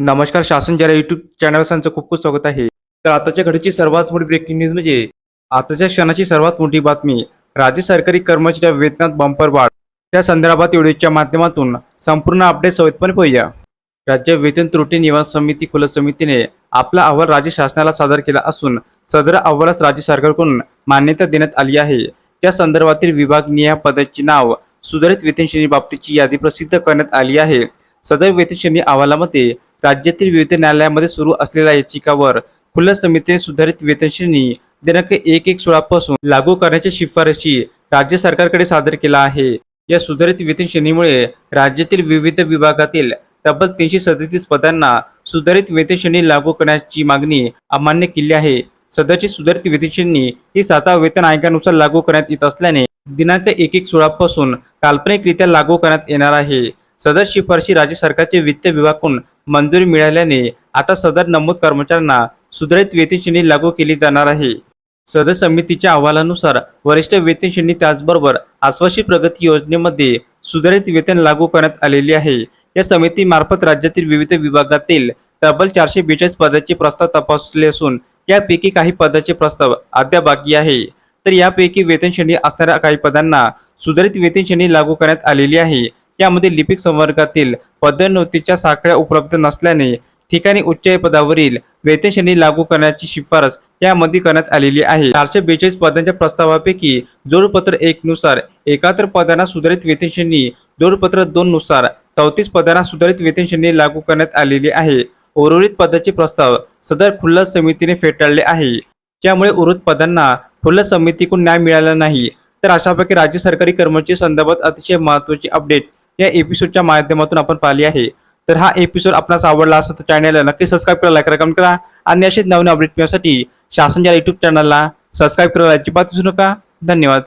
नमस्कार शासन जरा युट्यूब चॅनल खूप खूप स्वागत आहे. तर आताच्या घडीची सर्वात मोठी ब्रेकिंग न्यूज म्हणजे आताच्या क्षणाची सर्वात मोठी बातमी राज्य सरकारी कर्मचाऱ्या वेतनात बंपर वाढ. त्या संदर्भात व्हिडिओच्या माध्यमातून संपूर्ण अपडेट सवितपणे पाहूया. राज्य वेतन त्रुटी निवारण समिती खुलं समितीने आपला अहवाल राज्य शासनाला सादर केला असून सदर अहवालास राज्य सरकारकडून मान्यता देण्यात आली आहे. त्या संदर्भातील विभागनीय पदाचे नाव सुधारित वेतन श्रेणी बाबतीची यादी प्रसिद्ध करण्यात आली आहे. सदर वेतन श्रेणी अहवालामध्ये राज्यातील विविध न्यायालयामध्ये सुरू असलेल्या याचिकावर खुल्या समितीने सुधारित वेतन श्रेणी दिनांक एक एक सोळा पासून लागू करण्याच्या शिफारशी राज्य सरकारकडे सादर केला आहे. या सुधारित वेतन श्रेणीमुळे राज्यातील विविध विभागातील तब्बल तीनशे सदतीस पदांना सुधारित वेतन श्रेणी लागू करण्याची मागणी अमान्य केली आहे. सदरची सुधारित वेतन श्रेणी ही सातवा वेतन आयोगानुसार लागू करण्यात येत असल्याने दिनांक एक एक सोळा पासून काल्पनिकरित्या लागू करण्यात येणार आहे. सदर शिफारशी राज्य सरकारचे वित्त विभागाकडून मंजुरी मिळाल्याने आता सदर नमूद कर्मचाऱ्यांना सुधारित वेतनश्रेणी लागू केली जाणार आहे. सदर समितीच्या अहवालानुसार वरिष्ठ वेतनश्रेणी त्याचबरोबर आश्वासित प्रगती योजनेमध्ये सुधारित वेतन लागू करण्यात आलेले आहे. या समितीमार्फत राज्यातील विविध विभागातील तब्बल चारशे बेचाळीस पदाचे प्रस्ताव तपासले असून यापैकी काही पदाचे प्रस्ताव अद्याप बाकी आहे. तर यापैकी वेतन श्रेणी असणाऱ्या काही पदांना सुधारित वेतन श्रेणी लागू करण्यात आलेली आहे. यामध्ये लिपिक संवर्गातील पदोन्नतीच्या साखळ्या उपलब्ध नसल्याने ठिकाणी उच्च पदावरील वेतनश्रेणी लागू करण्याची शिफारस यामध्ये करण्यात आलेली आहे. चारशे बेचाळीस पदांच्या प्रस्तावापैकी जोडपत्र एक नुसार एकाहत्तर पदांना सुधारित वेतनश्रेणी जोडपत्र दोन नुसार चौतीस पदांना सुधारित वेतनश्रेणी लागू करण्यात आलेली आहे. उर्वरित पदाचे प्रस्ताव सदर खुल्ला समितीने फेटाळले आहे. त्यामुळे उर्वरित पदांना खुल्ला समितीकडून न्याय मिळाला नाही. तर अशापैकी राज्य सरकारी कर्मचारी संदर्भात अतिशय महत्त्वाची अपडेट या एपिसोडच्या माध्यमातून आपण पाहिली आहे. तर हा एपिसोड आपणास आवडला असेल तर चॅनलला नक्की सबस्क्राईब करा लाईक करा कमेंट करा आणि असेच नवीन अपडेट मिळण्यासाठी शासन या युट्यूब चॅनलला सबस्क्राईब करायला अजिबात विसरू नका. धन्यवाद.